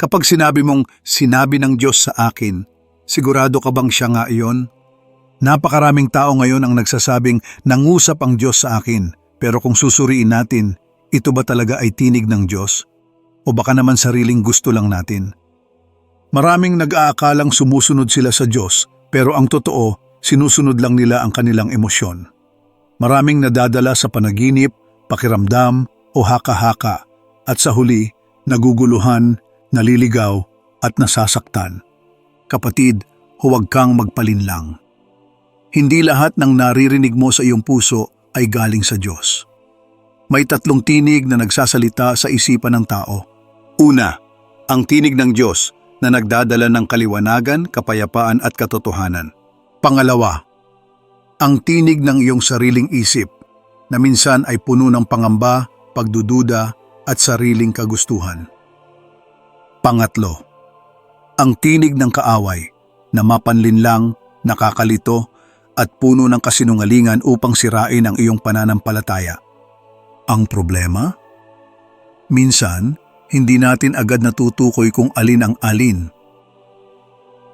Kapag sinabi mong sinabi ng Diyos sa akin, sigurado ka bang siya nga iyon? Napakaraming tao ngayon ang nagsasabing nangusap ang Diyos sa akin, pero kung susuriin natin, ito ba talaga ay tinig ng Diyos? O baka naman sariling gusto lang natin? Maraming nag-aakalang sumusunod sila sa Diyos, pero ang totoo, sinusunod lang nila ang kanilang emosyon. Maraming nadadala sa panaginip, pakiramdam o haka-haka, at sa huli, naguguluhan, naliligaw at nasasaktan. Kapatid, huwag kang magpalinlang. Hindi lahat ng naririnig mo sa iyong puso ay galing sa Diyos. May tatlong tinig na nagsasalita sa isipan ng tao. Una, ang tinig ng Diyos na nagdadala ng kaliwanagan, kapayapaan at katotohanan. Pangalawa, ang tinig ng iyong sariling isip na minsan ay puno ng pangamba, pagdududa at sariling kagustuhan. Pangatlo, ang tinig ng kaaway na mapanlinlang, nakakalito at puno ng kasinungalingan upang sirain ang iyong pananampalataya. Ang problema? Minsan, hindi natin agad natutukoy kung alin ang alin.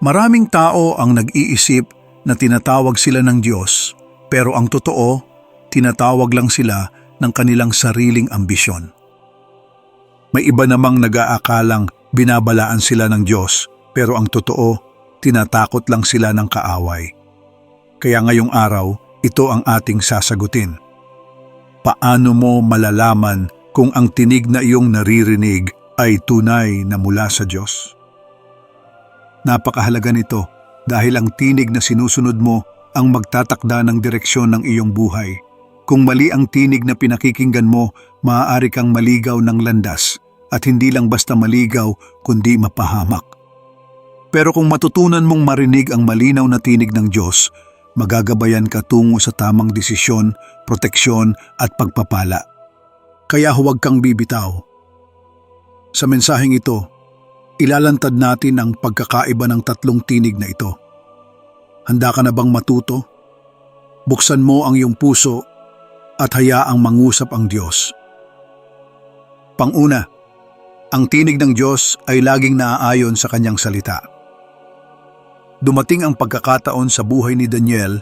Maraming tao ang nag-iisip na tinatawag sila ng Diyos, pero ang totoo, tinatawag lang sila ng kanilang sariling ambisyon. May iba namang nag-aakalang binabalaan sila ng Diyos, pero ang totoo, tinatakot lang sila ng kaaway. Kaya ngayong araw, ito ang ating sasagutin. Paano mo malalaman kung ang tinig na iyong naririnig ay tunay na mula sa Diyos? Napakahalaga nito dahil ang tinig na sinusunod mo ang magtatakda ng direksyon ng iyong buhay. Kung mali ang tinig na pinakikinggan mo, maaari kang maligaw ng landas at hindi lang basta maligaw kundi mapahamak. Pero kung matutunan mong marinig ang malinaw na tinig ng Diyos, magagabayan ka tungo sa tamang desisyon, proteksyon at pagpapala. Kaya huwag kang bibitaw. Sa mensaheng ito, ilalantad natin ang pagkakaiba ng tatlong tinig na ito. Handa ka na bang matuto? Buksan mo ang iyong puso at hayaang mangusap ang Diyos. Panguna, ang tinig ng Diyos ay laging naaayon sa kanyang salita. Dumating ang pagkakataon sa buhay ni Daniel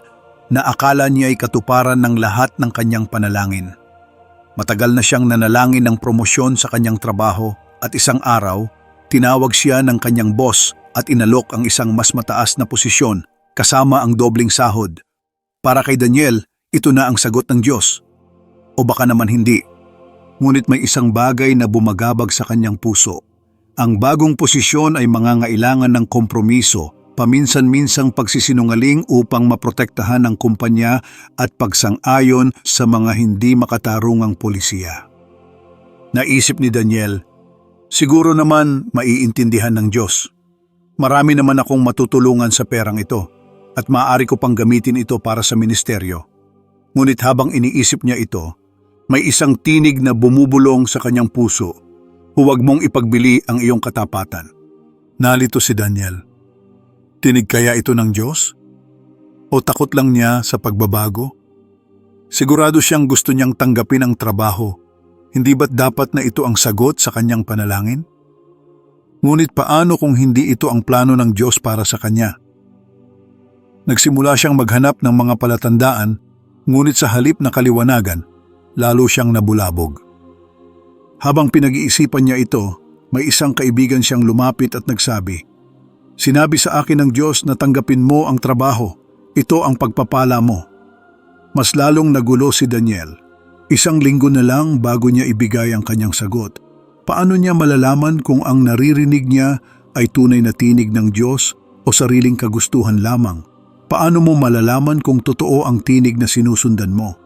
na akala niya ay katuparan ng lahat ng kanyang panalangin. Matagal na siyang nanalangin ng promosyon sa kanyang trabaho at isang araw, tinawag siya ng kanyang boss at inalok ang isang mas mataas na posisyon kasama ang dobling sahod. Para kay Daniel, ito na ang sagot ng Diyos. O baka naman hindi. Ngunit may isang bagay na bumagabag sa kanyang puso. Ang bagong posisyon ay mangangailangan ng kompromiso, paminsan-minsang pagsisinungaling upang maprotektahan ang kumpanya at pagsang-ayon sa mga hindi makatarungang polisiya. Naisip ni Daniel, siguro naman maiintindihan ng Diyos. Marami naman akong matutulungan sa perang ito at maaari ko pang gamitin ito para sa ministeryo. Ngunit habang iniisip niya ito, may isang tinig na bumubulong sa kanyang puso. Huwag mong ipagbili ang iyong katapatan. Nalito si Daniel. Tinig kaya ito ng Diyos? O takot lang niya sa pagbabago? Sigurado siyang gusto niyang tanggapin ang trabaho. Hindi ba't dapat na ito ang sagot sa kanyang panalangin? Ngunit paano kung hindi ito ang plano ng Diyos para sa kanya? Nagsimula siyang maghanap ng mga palatandaan, ngunit sa halip na kaliwanagan, lalo siyang nabulabog. Habang pinag-iisipan niya ito, may isang kaibigan siyang lumapit at nagsabi, Sinabi sa akin ng Diyos na tanggapin mo ang trabaho. Ito ang pagpapala mo. Mas lalong nagulo si Daniel. Isang linggo na lang bago niya ibigay ang kanyang sagot. Paano niya malalaman kung ang naririnig niya ay tunay na tinig ng Diyos o sariling kagustuhan lamang? Paano mo malalaman kung totoo ang tinig na sinusundan mo?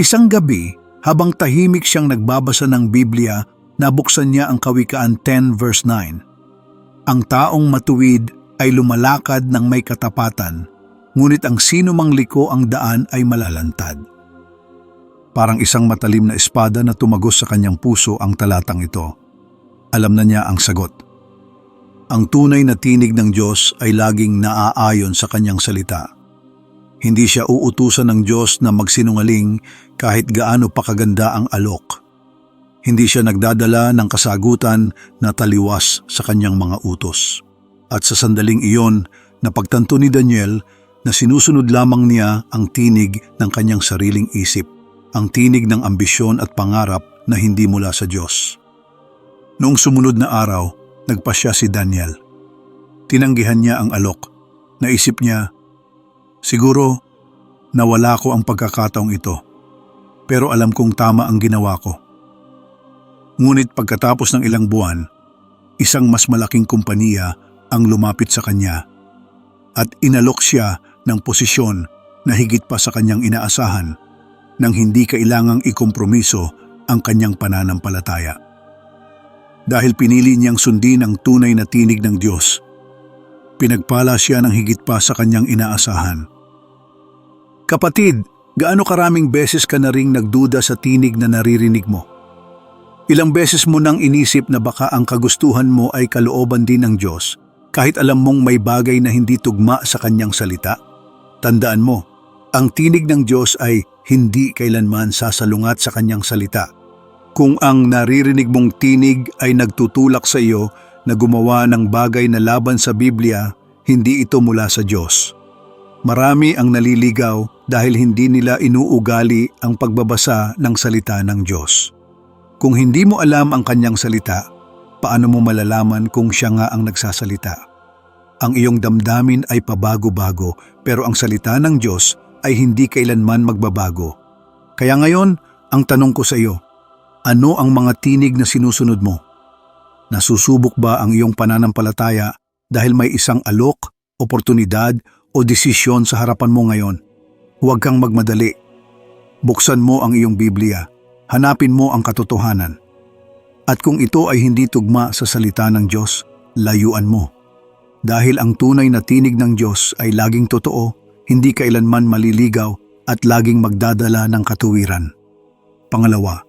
Isang gabi, habang tahimik siyang nagbabasa ng Biblia, nabuksan niya ang Kawikaan 10 verse 9. Ang taong matuwid ay lumalakad ng may katapatan, ngunit ang sino mang liko ang daan ay malalantad. Parang isang matalim na espada na tumagos sa kanyang puso ang talatang ito. Alam na niya ang sagot. Ang tunay na tinig ng Diyos ay laging naaayon sa kanyang salita. Hindi siya uutusan ng Diyos na magsinungaling kahit gaano pa kaganda ang alok. Hindi siya nagdadala ng kasagutan na taliwas sa kanyang mga utos. At sa sandaling iyon, napagtanto ni Daniel na sinusunod lamang niya ang tinig ng kanyang sariling isip, ang tinig ng ambisyon at pangarap na hindi mula sa Diyos. Noong sumunod na araw, nagpasya si Daniel. Tinanggihan niya ang alok. Naisip niya, siguro nawala ko ang pagkakataong ito. Pero alam kong tama ang ginawa ko. Ngunit pagkatapos ng ilang buwan, isang mas malaking kumpanya ang lumapit sa kanya at inalok siya ng posisyon na higit pa sa kanyang inaasahan nang hindi kailangang ikompromiso ang kanyang pananampalataya. Dahil pinili niyang sundin ang tunay na tinig ng Diyos, pinagpala siya ng higit pa sa kanyang inaasahan. Kapatid, gaano karaming beses ka na ring nagduda sa tinig na naririnig mo? Ilang beses mo nang inisip na baka ang kagustuhan mo ay kalooban din ng Diyos kahit alam mong may bagay na hindi tugma sa kanyang salita? Tandaan mo, ang tinig ng Diyos ay hindi kailanman sasalungat sa kanyang salita. Kung ang naririnig mong tinig ay nagtutulak sa iyo na gumawa ng bagay na laban sa Biblia, hindi ito mula sa Diyos. Marami ang naliligaw dahil hindi nila inuugali ang pagbabasa ng salita ng Diyos. Kung hindi mo alam ang kanyang salita, paano mo malalaman kung siya nga ang nagsasalita? Ang iyong damdamin ay pabago-bago pero ang salita ng Diyos ay hindi kailanman magbabago. Kaya ngayon, ang tanong ko sa iyo, ano ang mga tinig na sinusunod mo? Nasusubok ba ang iyong pananampalataya dahil may isang alok, oportunidad o desisyon sa harapan mo ngayon? Huwag kang magmadali. Buksan mo ang iyong Biblia. Hanapin mo ang katotohanan. At kung ito ay hindi tugma sa salita ng Diyos, layuan mo. Dahil ang tunay na tinig ng Diyos ay laging totoo, hindi kailanman maliligaw at laging magdadala ng katuwiran. Pangalawa,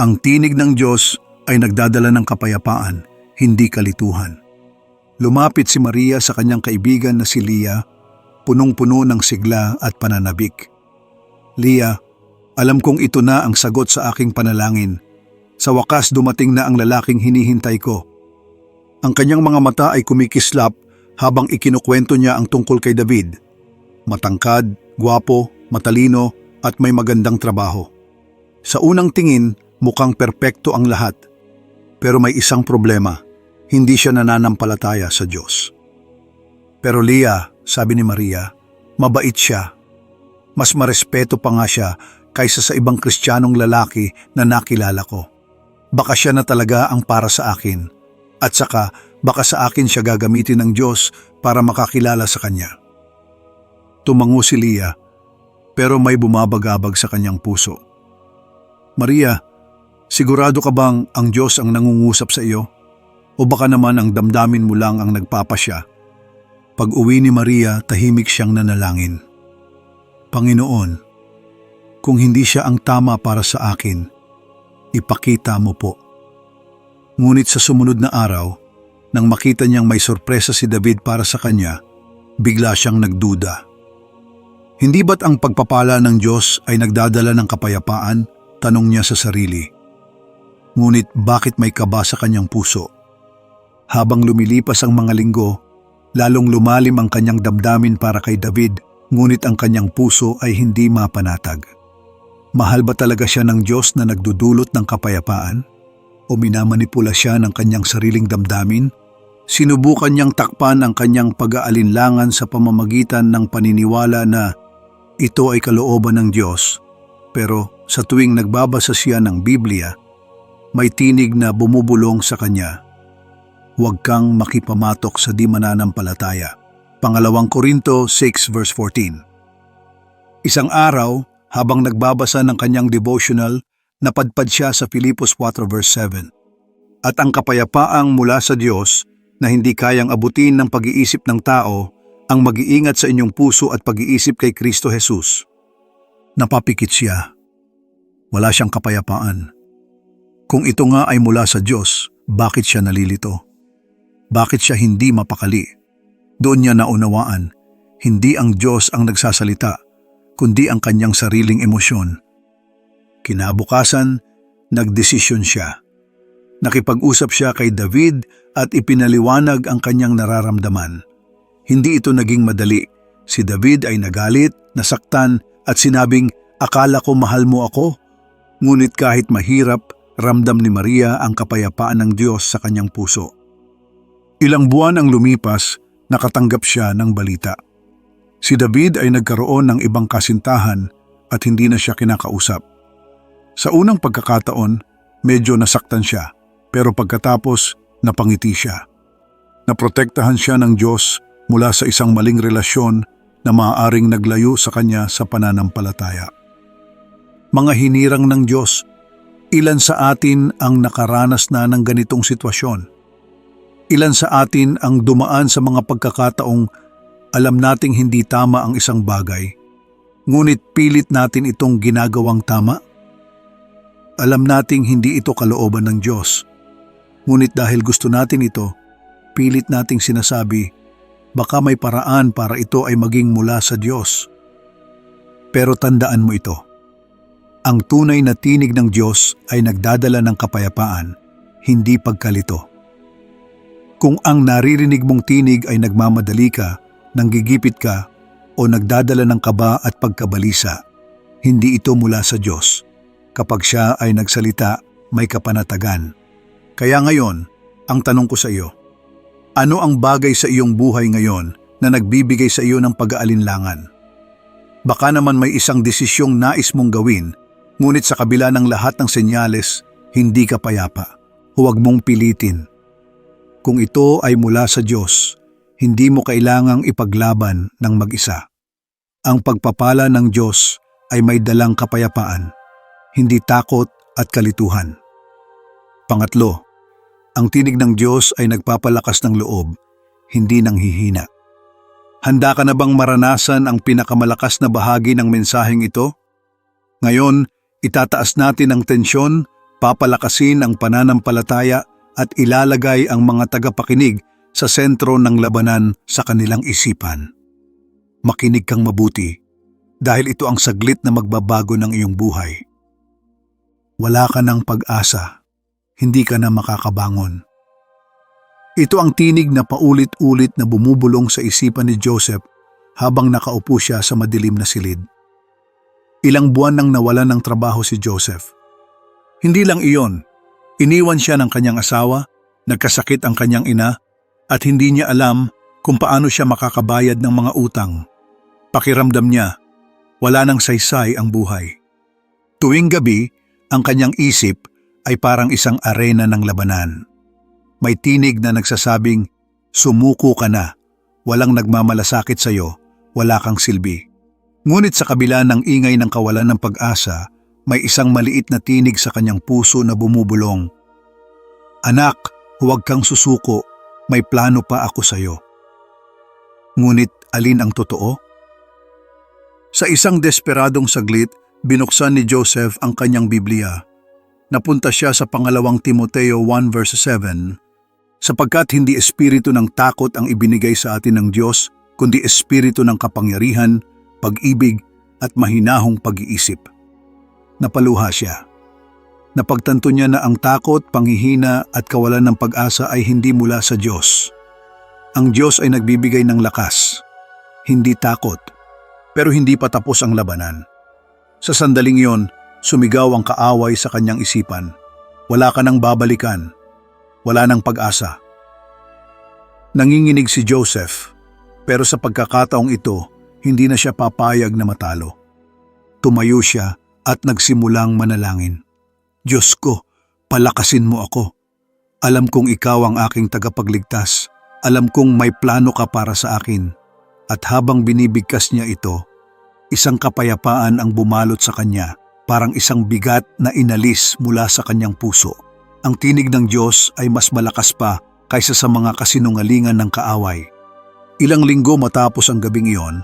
ang tinig ng Diyos ay nagdadala ng kapayapaan, hindi kalituhan. Lumapit si Maria sa kanyang kaibigan na si Leah, punong-puno ng sigla at pananabik. Leah, alam kong ito na ang sagot sa aking panalangin. Sa wakas dumating na ang lalaking hinihintay ko. Ang kanyang mga mata ay kumikislap habang ikinukwento niya ang tungkol kay David. Matangkad, gwapo, matalino at may magandang trabaho. Sa unang tingin, mukhang perpekto ang lahat. Pero may isang problema, hindi siya nananampalataya sa Diyos. Pero Leah, sabi ni Maria, mabait siya. Mas marespeto pa nga siya kaysa sa ibang kristyanong lalaki na nakilala ko. Baka siya na talaga ang para sa akin. At saka, baka sa akin siya gagamitin ng Diyos para makakilala sa Kanya. Tumango si Leah, pero may bumabagabag sa kanyang puso. Maria, sigurado ka bang ang Diyos ang nangungusap sa iyo? O baka naman ang damdamin mo lang ang nagpapasya? Pag uwi ni Maria, tahimik siyang nanalangin. Panginoon, kung hindi siya ang tama para sa akin, ipakita mo po. Ngunit sa sumunod na araw, nang makita niyang may sorpresa si David para sa kanya, bigla siyang nagduda. Hindi ba't ang pagpapala ng Diyos ay nagdadala ng kapayapaan? Tanong niya sa sarili. Ngunit bakit may kaba sa kanyang puso? Habang lumilipas ang mga linggo, lalong lumalim ang kanyang damdamin para kay David, ngunit ang kanyang puso ay hindi mapanatag. Mahal ba talaga siya ng Diyos na nagdudulot ng kapayapaan? O minamanipula siya ng kanyang sariling damdamin? Sinubukan niyang takpan ang kanyang pag-aalinlangan sa pamamagitan ng paniniwala na ito ay kalooban ng Diyos. Pero sa tuwing nagbabasa siya ng Biblia, may tinig na bumubulong sa kanya. Huwag kang makipamatok sa di mananampalataya. Pangalawang Korinto 6 verse 14 Isang araw, habang nagbabasa ng kanyang devotional, napadpad siya sa Filipos 4 verse 7. At ang kapayapaang mula sa Diyos na hindi kayang abutin ng pag-iisip ng tao ang mag-iingat sa inyong puso at pag-iisip kay Kristo Jesus. Napapikit siya. Wala siyang kapayapaan. Kung ito nga ay mula sa Diyos, bakit siya nalilito? Bakit siya hindi mapakali? Doon niya naunawaan, hindi ang Diyos ang nagsasalita, kundi ang kanyang sariling emosyon. Kinabukasan, nagdesisyon siya. Nakipag-usap siya kay David at ipinaliwanag ang kanyang nararamdaman. Hindi ito naging madali. Si David ay nagalit, nasaktan at sinabing, Akala ko mahal mo ako. Ngunit kahit mahirap, ramdam ni Maria ang kapayapaan ng Diyos sa kanyang puso. Ilang buwan ang lumipas, nakatanggap siya ng balita. Si David ay nagkaroon ng ibang kasintahan at hindi na siya kinakausap. Sa unang pagkakataon, medyo nasaktan siya, pero pagkatapos, napangiti siya. Naprotektahan siya ng Diyos mula sa isang maling relasyon na maaaring naglayo sa kanya sa pananampalataya. Mga hinirang ng Diyos, ilan sa atin ang nakaranas na ng ganitong sitwasyon? Ilan sa atin ang dumaan sa mga pagkakataong alam nating hindi tama ang isang bagay, ngunit pilit natin itong ginagawang tama? Alam nating hindi ito kalooban ng Diyos, ngunit dahil gusto natin ito, pilit nating sinasabi, baka may paraan para ito ay maging mula sa Diyos. Pero tandaan mo ito, ang tunay na tinig ng Diyos ay nagdadala ng kapayapaan, hindi pagkalito. Kung ang naririnig mong tinig ay nagmamadali ka, nanggigipit ka, o nagdadala ng kaba at pagkabalisa, hindi ito mula sa Diyos. Kapag siya ay nagsalita, may kapanatagan. Kaya ngayon, ang tanong ko sa iyo, ano ang bagay sa iyong buhay ngayon na nagbibigay sa iyo ng pag-aalinlangan? Baka naman may isang desisyong nais mong gawin, ngunit sa kabila ng lahat ng senyales, hindi ka payapa. Huwag mong pilitin. Kung ito ay mula sa Diyos, hindi mo kailangang ipaglaban ng mag-isa. Ang pagpapala ng Diyos ay may dalang kapayapaan, hindi takot at kalituhan. Pangatlo, ang tinig ng Diyos ay nagpapalakas ng loob, hindi nang hihina. Handa ka na bang maranasan ang pinakamalakas na bahagi ng mensaheng ito? Ngayon, itataas natin ang tensyon, papalakasin ang pananampalataya at ilalagay ang mga tagapakinig sa sentro ng labanan sa kanilang isipan. Makinig kang mabuti dahil ito ang saglit na magbabago ng iyong buhay. Wala ka ng pag-asa, hindi ka na makakabangon. Ito ang tinig na paulit-ulit na bumubulong sa isipan ni Joseph habang nakaupo siya sa madilim na silid. Ilang buwan nang nawalan ng trabaho si Joseph. Hindi lang iyon, iniwan siya ng kanyang asawa, nagkasakit ang kanyang ina, at hindi niya alam kung paano siya makakabayad ng mga utang. Pakiramdam niya, wala nang saysay ang buhay. Tuwing gabi, ang kanyang isip ay parang isang arena ng labanan. May tinig na nagsasabing, sumuko ka na, walang nagmamalasakit sa iyo, wala kang silbi. Ngunit sa kabila ng ingay ng kawalan ng pag-asa, may isang maliit na tinig sa kanyang puso na bumubulong. Anak, huwag kang susuko, may plano pa ako sa iyo. Ngunit alin ang totoo? Sa isang desperadong saglit, binuksan ni Joseph ang kanyang Biblia. Napunta siya sa pangalawang Timoteo 1 verse 7, sapagkat hindi espiritu ng takot ang ibinigay sa atin ng Diyos, kundi espiritu ng kapangyarihan, pag-ibig at mahinahong pag-iisip. Napaluha siya. Napagtanto niya na ang takot, panghihina at kawalan ng pag-asa ay hindi mula sa Diyos. Ang Diyos ay nagbibigay ng lakas, hindi takot, pero hindi pa tapos ang labanan. Sa sandaling yon, sumigaw ang kaaway sa kanyang isipan. Wala ka nang babalikan. Wala nang pag-asa. Nanginginig si Joseph, pero sa pagkakataong ito, hindi na siya papayag na matalo. Tumayo siya at nagsimulang manalangin. Diyos ko, palakasin mo ako. Alam kong ikaw ang aking tagapagligtas. Alam kong may plano ka para sa akin. At habang binibigkas niya ito, Isang kapayapaan ang bumalot sa kanya, parang isang bigat na inalis mula sa kanyang puso. Ang tinig ng Diyos ay mas malakas pa kaysa sa mga kasinungalingan ng kaaway. Ilang linggo matapos ang gabing iyon,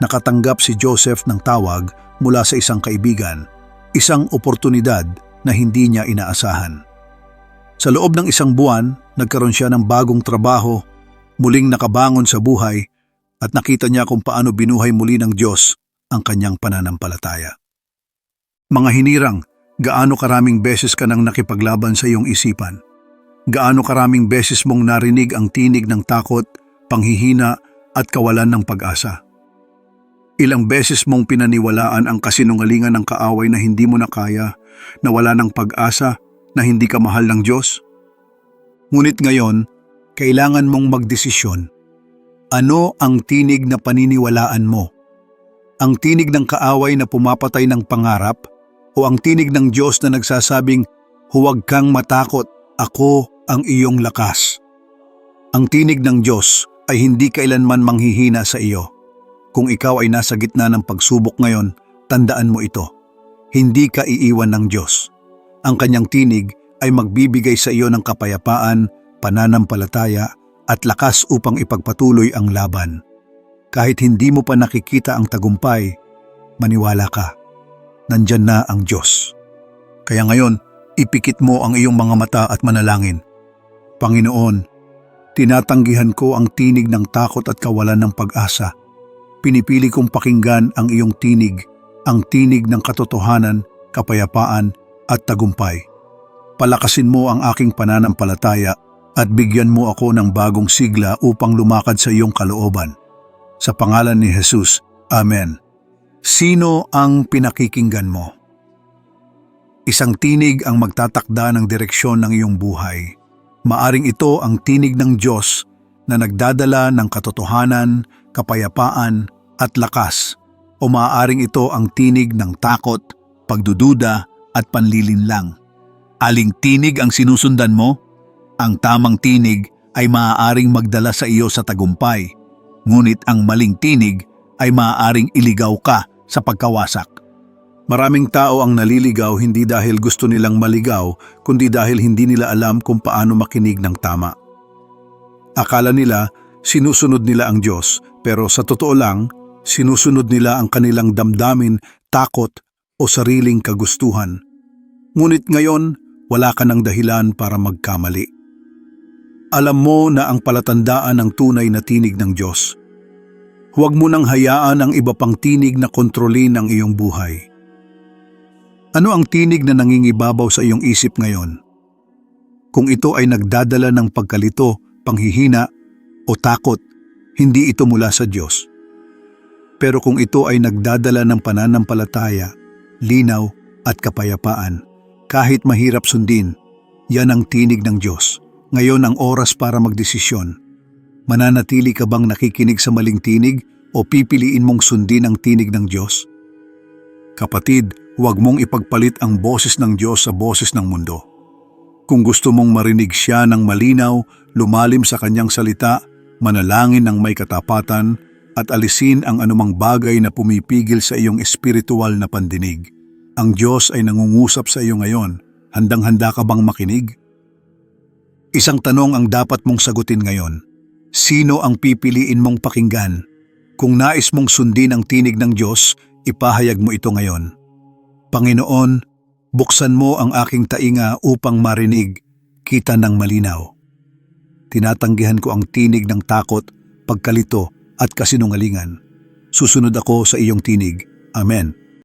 nakatanggap si Joseph ng tawag mula sa isang kaibigan, isang oportunidad na hindi niya inaasahan. Sa loob ng isang buwan, nagkaroon siya ng bagong trabaho, muling nakabangon sa buhay at nakita niya kung paano binuhay muli ng Diyos ang kanyang pananampalataya. Mga hinirang, Gaano karaming beses ka nang nakipaglaban sa iyong isipan? Gaano karaming beses mong narinig ang tinig ng takot, panghihina at kawalan ng pag-asa? Ilang beses mong pinaniwalaan ang kasinungalingan ng kaaway na hindi mo na kaya, na wala ng pag-asa, na hindi ka mahal ng Diyos? Ngunit ngayon, kailangan mong magdesisyon. Ano ang tinig na paniniwalaan mo? Ang tinig ng kaaway na pumapatay ng pangarap o ang tinig ng Diyos na nagsasabing, huwag kang matakot, ako ang iyong lakas. Ang tinig ng Diyos ay hindi kailanman manghihina sa iyo. Kung ikaw ay nasa gitna ng pagsubok ngayon, tandaan mo ito. Hindi ka iiwan ng Diyos. Ang kanyang tinig ay magbibigay sa iyo ng kapayapaan, pananampalataya at lakas upang ipagpatuloy ang laban. Kahit hindi mo pa nakikita ang tagumpay, maniwala ka. Nandyan na ang Diyos. Kaya ngayon, ipikit mo ang iyong mga mata at manalangin. Panginoon, tinatanggihan ko ang tinig ng takot at kawalan ng pag-asa. Pinipili kong pakinggan ang iyong tinig, ang tinig ng katotohanan, kapayapaan at tagumpay. Palakasin mo ang aking pananampalataya at bigyan mo ako ng bagong sigla upang lumakad sa iyong kalooban. Sa pangalan ni Jesus, Amen. Sino ang pinakikinggan mo? Isang tinig ang magtatakda ng direksyon ng iyong buhay. Maaring ito ang tinig ng Diyos na nagdadala ng katotohanan, kapayapaan at lakas o maaaring ito ang tinig ng takot, pagdududa at panlilinlang. Aling tinig ang sinusundan mo? Ang tamang tinig ay maaaring magdala sa iyo sa tagumpay, ngunit ang maling tinig ay maaaring iligaw ka sa pagkawasak. Maraming tao ang naliligaw hindi dahil gusto nilang maligaw, kundi dahil hindi nila alam kung paano makinig ng tama. Akala nila sinusunod nila ang Diyos, pero sa totoo lang, sinusunod nila ang kanilang damdamin, takot o sariling kagustuhan. Ngunit ngayon, wala ka ng dahilan para magkamali. Alam mo na ang palatandaan ng tunay na tinig ng Diyos. Huwag mo nang hayaan ang iba pang tinig na kontrolin ang iyong buhay. Ano ang tinig na nangingibabaw sa iyong isip ngayon? Kung ito ay nagdadala ng pagkalito, panghihina o takot, hindi ito mula sa Diyos. Pero kung ito ay nagdadala ng pananampalataya, linaw at kapayapaan, kahit mahirap sundin, yan ang tinig ng Diyos. Ngayon ang oras para magdesisyon. Mananatili ka bang nakikinig sa maling tinig o pipiliin mong sundin ang tinig ng Diyos? Kapatid, huwag mong ipagpalit ang boses ng Diyos sa boses ng mundo. Kung gusto mong marinig siya ng malinaw, lumalim sa kanyang salita, manalangin ng may katapatan, at alisin ang anumang bagay na pumipigil sa iyong espiritual na pandinig. Ang Diyos ay nangungusap sa iyo ngayon. Handang-handa ka bang makinig? Isang tanong ang dapat mong sagutin ngayon. Sino ang pipiliin mong pakinggan? Kung nais mong sundin ang tinig ng Diyos, ipahayag mo ito ngayon. Panginoon, buksan mo ang aking tainga upang marinig, kita ng malinaw. Tinatanggihan ko ang tinig ng takot, pagkalito at kasinungalingan. Susunod ako sa iyong tinig. Amen.